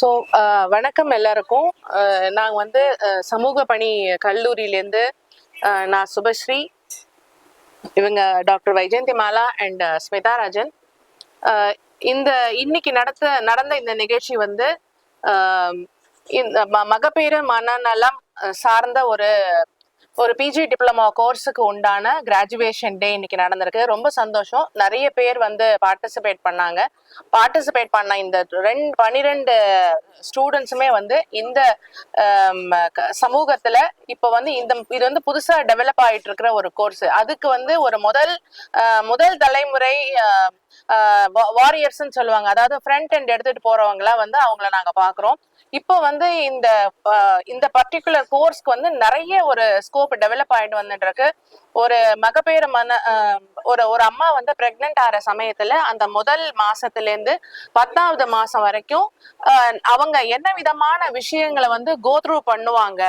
So uh, வணக்கம் எல்லாருக்கும். Uh, நாங்கள் வந்து uh, சமூக பணி கல்லூரியிலேருந்து நான் சுபஸ்ரீ இவங்க டாக்டர் வைஜெயந்தி மாலா அண்ட் ஸ்மிதா ராஜன். இந்த இன்னைக்கு நடத்த நடந்த இந்த நிகழ்ச்சி வந்து um, இந்த ம- மகப்பேறு மனநலம் சார்ந்த ஒரு ஒரு பிஜி டிப்ளமா கோர்ஸுக்கு உண்டான கிராஜுவேஷன் டே இன்னைக்கு நடந்திருக்கு. ரொம்ப சந்தோஷம். நிறைய பேர் வந்து பார்ட்டிசிபேட் பண்ணாங்க. பார்ட்டிசிபேட் பண்ண இந்த ரெண்டு பனிரெண்டு ஸ்டூடெண்ட்ஸுமே வந்து இந்த க- சமூகத்துல இப்போ வந்து இந்த இது வந்து புதுசா டெவலப் ஆயிட்டு இருக்கிற ஒரு கோர்ஸ் அதுக்கு வந்து ஒரு முதல் முதல் தலைமுறை வாரியர்ஸ்ன்னு சொல்லுவாங்க. அதாவது ஃப்ரண்ட் அண்ட் எடுத்துட்டு போறவங்களா வந்து அவங்கள நாங்க பாக்குறோம். இப்போ வந்து இந்த இந்த பர்டிகுலர் கோர்ஸ்க்கு வந்து நிறைய ஒரு ஸ்கோப் டெவலப் ஆயிட்டு வந்துட்டு இருக்கு ஒரு மகப்பேறு மன ஒரு ஒரு அம்மா வந்து பிரெக்னென்ட் ஆகிற சமயத்துல அந்த முதல் மாசத்துல இருந்து பத்தாவது மாசம் வரைக்கும் ஆஹ், அவங்க என்ன விதமான விஷயங்களை வந்து கோத்ரூ பண்ணுவாங்க?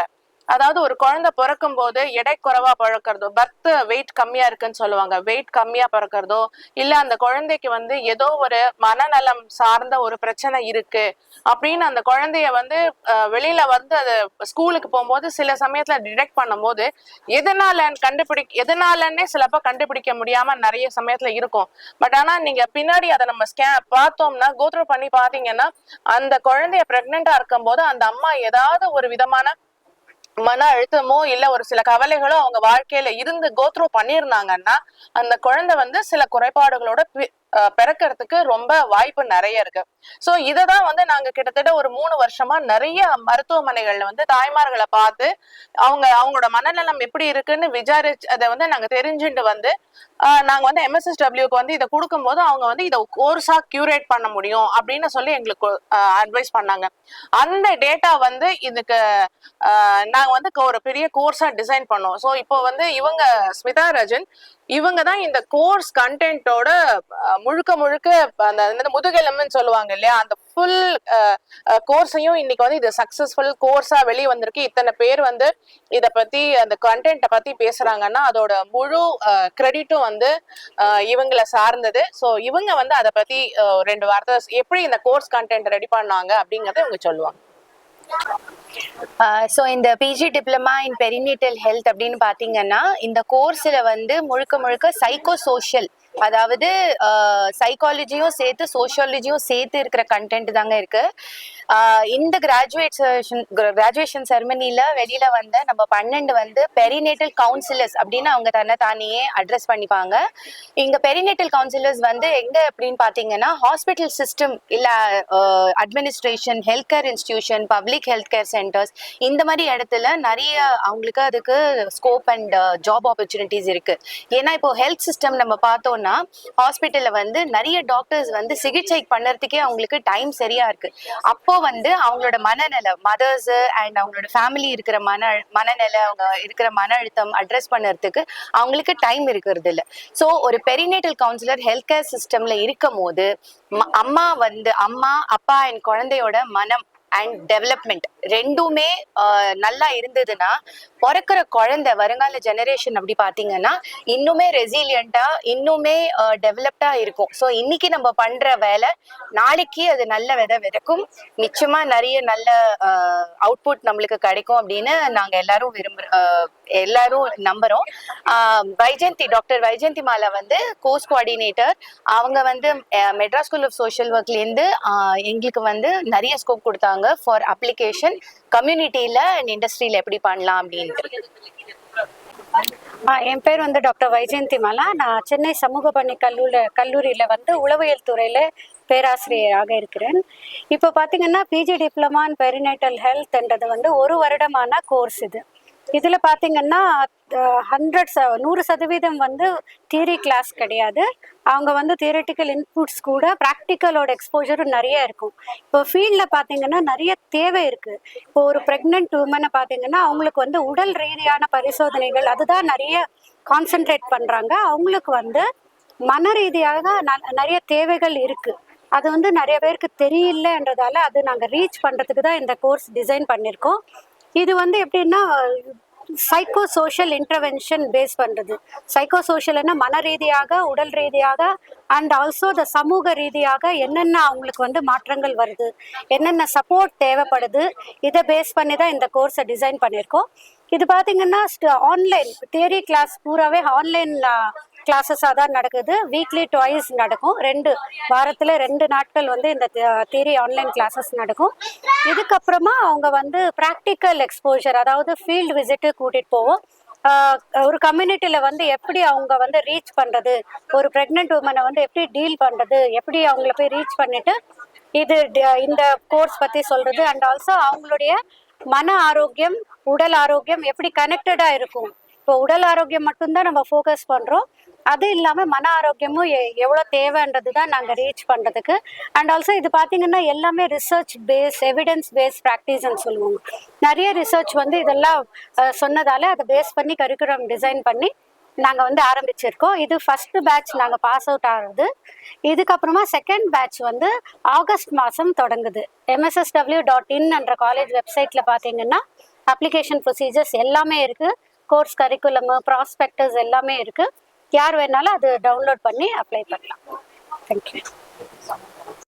அதாவது ஒரு குழந்தை பிறக்கும் போது எடை குறைவா பிறக்கிறதோ பர்த் வெயிட் கம்மியா இருக்குன்னு சொல்லுவாங்க. வெயிட் கம்மியா பிறக்கிறதோ இல்ல அந்த குழந்தைக்கு வந்து ஏதோ ஒரு மனநலம் சார்ந்த ஒரு பிரச்சனை இருக்கு அப்படின்னு அந்த குழந்தைய வந்து வெளியில வந்து அது ஸ்கூலுக்கு போகும்போது சில சமயத்துல டிடெக்ட் பண்ணும்போது எதனால கண்டுபிடி எதனாலன்னே சிலப்ப கண்டுபிடிக்க முடியாம நிறைய சமயத்துல இருக்கும். பட் ஆனா நீங்க பின்னாடி அதை நம்ம ஸ்கே பார்த்தோம்னா கோத்ரூ பண்ணி பாத்தீங்கன்னா அந்த குழந்தைய பிரெக்னெண்டா இருக்கும்போது அந்த அம்மா ஏதாவது ஒரு விதமான மன அழுத்தமோ இல்ல ஒரு சில கவலைகளோ அவங்க வாழ்க்கையில இருந்து கோத்ரூ பண்ணியிருந்தாங்கன்னா அந்த குழந்தை வந்து சில குறைபாடுகளோட பிறக்கறதுக்கு ரொம்ப வாய்ப்பு நிறைய இருக்கு. சோ இததான் வந்து நாங்க கிட்டத்தட்ட ஒரு மூணு வருஷமா நிறைய மருத்துவமனைகள்ல வந்து தாய்மார்களை பார்த்து அவங்க அவங்களோட மனநலம் எப்படி இருக்குன்னு விசாரிச்சு அதை வந்து நாங்க தெரிஞ்சுட்டு வந்து ஆஹ் நாங்க வந்து எம்எஸ்எஸ்டபிள்யூக்கு வந்து இதை கொடுக்கும்போது அவங்க வந்து இதை கோர்ஸா கியூரேட் பண்ண முடியும் அப்படின்னு சொல்லி எங்களுக்கு அட்வைஸ் பண்ணாங்க. அந்த டேட்டா வந்து இதுக்கு நாங்கள் நாங்க வந்து ஒரு பெரிய கோர்ஸா டிசைன் பண்ணோம். ஸோ இப்போ வந்து இவங்க ஸ்மிதா ரஜன் இவங்க தான் இந்த கோர்ஸ் கண்டென்ட்டோட முழுக்க முழுக்க அந்த முதுகெலும்புன்னு சொல்லுவாங்க இல்லையா? அந்த ஃபுல் கோர்ஸையும் இன்னைக்கு வந்து இது சக்சஸ்ஃபுல் கோர்ஸா வெளியே வந்திருக்கு இத்தனை பேர் வந்து இதை பத்தி அந்த கண்டென்ட்டை பத்தி பேசுறாங்கன்னா அதோட முழு கிரெடிட்டும் வந்து இவங்களை சார்ந்தது. ஸோ இவங்க வந்து அதை பத்தி ரெண்டு வார்த்தை எப்படி இந்த கோர்ஸ் கண்டென்ட் ரெடி பண்ணாங்க அப்படிங்கறத இவங்க சொல்லுவாங்க. ஸோ இந்த PG diploma in perinatal health அப்படின்னு பார்த்தீங்கன்னா இந்த கோர்ஸில் வந்து முழுக்க முழுக்க சைக்கோ சோஷியல் அதாவது சைக்காலஜியும் சேர்த்து சோஷியாலஜியும் சேர்த்து இருக்கிற கண்டென்ட் தாங்க இருக்கு. இந்த கிராஜுவேஷன் கிராஜுவேஷன் செரமனில வெளியில வந்த நம்ம பன்னெண்டு வந்து பெரினேட்டல் கவுன்சிலர்ஸ் அப்படின்னு அவங்க தன்னை தானியே அட்ரஸ் பண்ணிப்பாங்க. இங்க பெரினேட்டல் கவுன்சிலர்ஸ் வந்து எங்க அப்படின்னு பாத்தீங்கன்னா ஹாஸ்பிட்டல் சிஸ்டம் இல்ல administration health care institution public health care centres இந்த மாதிரி இடத்துல நிறைய அவங்களுக்கு அதுக்கு ஸ்கோப் அண்ட் ஜாப் ஆப்பர்ச்சுனிட்டிஸ் இருக்கு. ஏன்னா இப்போ ஹெல்த் சிஸ்டம் நம்ம பார்த்தோம்னா ஹாஸ்பிட்டல்ல வந்து நிறைய டாக்டர்ஸ் வந்து சிகிச்சை பண்ணுறதுக்கே அவங்களுக்கு டைம் சரியா இருக்கு. அப்போ வந்து அவங்களோட மனநிலை மதர்ஸ் அண்ட் அவங்களோட ஃபேமிலி இருக்கிற மன மனநிலை அவங்க இருக்கிற மன அழுத்தம் அட்ரஸ் பண்ணுறதுக்கு அவங்களுக்கு டைம் இருக்கிறது இல்லை. ஸோ ஒரு பெரினேட்டல் கவுன்சிலர் ஹெல்த் கேர் சிஸ்டம்ல இருக்கும் போது அம்மா வந்து அம்மா அப்பா என் குழந்தையோட மனம் அண்ட் டெவலப்மெண்ட் ரெண்டுமே நல்லா இருந்ததுன்னா பிறக்கிற குழந்தை வருங்கால ஜெனரேஷன் அப்படி பார்த்தீங்கன்னா இன்னுமே ரெசிலியண்டா இன்னுமே டெவலப்டா இருக்கும். ஸோ இன்னைக்கு நம்ம பண்ற வேலை நாளைக்கு அது நல்ல விதை விதைக்கும். நிச்சயமா நிறைய நல்ல அவுட்புட் நம்மளுக்கு கிடைக்கும் அப்படின்னு நாங்க எல்லாரும் விரும்புற எல்லாரும் நம்புறோம். வைஜந்தி வைஜெயந்தி டாக்டர் வைஜெயந்தி மாலா வந்து கோர்ஸ் கோஆர்டினேட்டர் அவங்க வந்து மெட்ராஸ் ஸ்கூல் ஆஃப் சோஷியல் ஒர்க்லேருந்து எங்களுக்கு வந்து நிறைய ஸ்கோப் கொடுத்தாங்க ஃபார் அப்ளிகேஷன் கம்யூனிட்டியில அண்ட் இண்டஸ்ட்ரியில எப்படி பண்ணலாம் அப்படின்ட்டு. என் பேர் வந்து டாக்டர் வைஜெயந்தி மாலா. நான் சென்னை சமூக பணி கல்லூரியில் கல்லூரியில் வந்து உளவியல் துறையில் பேராசிரியராக இருக்கிறேன். இப்போ பார்த்தீங்கன்னா பிஜி டிப்ளமா இன் பெரினேட்டல் ஹெல்த்ன்றது வந்து ஒரு வருடமான கோர்ஸ் இது. இதில் பார்த்தீங்கன்னா ஹண்ட்ரட் ச நூறு சதவீதம் வந்து தியரி கிளாஸ் கிடையாது. அவங்க வந்து தியரட்டிக்கல் இன்புட்ஸ் கூட ப்ராக்டிக்கலோட எக்ஸ்போஜரும் நிறைய இருக்கும். இப்போ ஃபீல்டில் பார்த்தீங்கன்னா நிறைய தேவை இருக்குது இப்போ ஒரு ப்ரெக்னென்ட் உமனை பார்த்தீங்கன்னா அவங்களுக்கு வந்து உடல் ரீதியான பரிசோதனைகள் அதுதான் நிறைய கான்சென்ட்ரேட் பண்ணுறாங்க அவங்களுக்கு வந்து மன ரீதியாக நிறைய தேவைகள் இருக்குது அது வந்து நிறைய பேருக்கு தெரியலன்றதால அது நாங்கள் ரீச் பண்ணுறதுக்கு தான் இந்த கோர்ஸ் டிசைன் பண்ணியிருக்கோம் இது வந்து எப்படின்னா சைக்கோ சோஷியல் இன்டர்வென்ஷன் பேஸ் பண்ணுறது சைக்கோ சோஷியல்னா மன ரீதியாக உடல் ரீதியாக அண்ட் ஆல்சோ த சமூக ரீதியாக என்னென்ன அவங்களுக்கு வந்து மாற்றங்கள் வருது என்னென்ன சப்போர்ட் தேவைப்படுது இதை பேஸ் பண்ணி தான் இந்த கோர்ஸை டிசைன் பண்ணியிருக்கோம். இது பார்த்தீங்கன்னா ஆன்லைன் தியரி கிளாஸ் பூராவே ஆன்லைன் கிளாஸஸாக தான் நடக்குது. வீக்லி டுவைஸ் நடக்கும். ரெண்டு வாரத்தில் ரெண்டு நாட்கள் வந்து இந்த தியரி ஆன்லைன் கிளாஸஸ் நடக்கும். இதுக்கப்புறமா அவங்க வந்து ப்ராக்டிக்கல் எக்ஸ்போஜர் அதாவது ஃபீல்டு விசிட்டு கூட்டிகிட்டு போவோம். ஒரு கம்யூனிட்டியில் வந்து எப்படி அவங்க வந்து ரீச் பண்ணுறது ஒரு ப்ரெக்னென்ட் உமனை வந்து எப்படி டீல் பண்ணுறது எப்படி அவங்கள போய் ரீச் பண்ணிவிட்டு இது இந்த கோர்ஸ் பற்றி சொல்கிறது அண்ட் ஆல்சோ அவங்களுடைய மன ஆரோக்கியம் உடல் ஆரோக்கியம் எப்படி கனெக்டடாக இருக்கும். இப்போ உடல் ஆரோக்கியம் மட்டும்தான் நம்ம ஃபோக்கஸ் பண்ணுறோம் அது இல்லாமல் மன ஆரோக்கியமும் எ- எவ்வளோ தேவைன்றது தான் நாங்கள் ரீச் பண்ணுறதுக்கு அண்ட் ஆல்சோ இது பார்த்தீங்கன்னா எல்லாமே ரிசர்ச் பேஸ் எவிடன்ஸ் பேஸ் ப்ராக்டிஸ்ன்னு சொல்லுவாங்க. நிறைய ரிசர்ச் வந்து இதெல்லாம் சொன்னதால் சொன்னதால அதை பேஸ் பண்ணி கரிக்குலம் டிசைன் பண்ணி நாங்கள் வந்து ஆரம்பிச்சிருக்கோம். இது ஃபர்ஸ்ட் பேட்ச் நாங்கள் பாஸ் அவுட் ஆகுது. இதுக்கப்புறமா செகண்ட் பேட்ச் வந்து ஆகஸ்ட் மாதம் தொடங்குது. எம்எஸ்எஸ்டபிள்யூ டாட் இன் என்ற காலேஜ் வெப்சைட்டில் பார்த்தீங்கன்னா அப்ளிகேஷன் ப்ரொசீஜர்ஸ் எல்லாமே இருக்குது கோர்ஸ் கரிக்குலமு ப்ராஸ்பெக்டர்ஸ் எல்லாமே இருக்குது யார் வேணாலும் அது டவுன்லோட் பண்ணி அப்ளை பண்ணலாம். தேங்க்யூ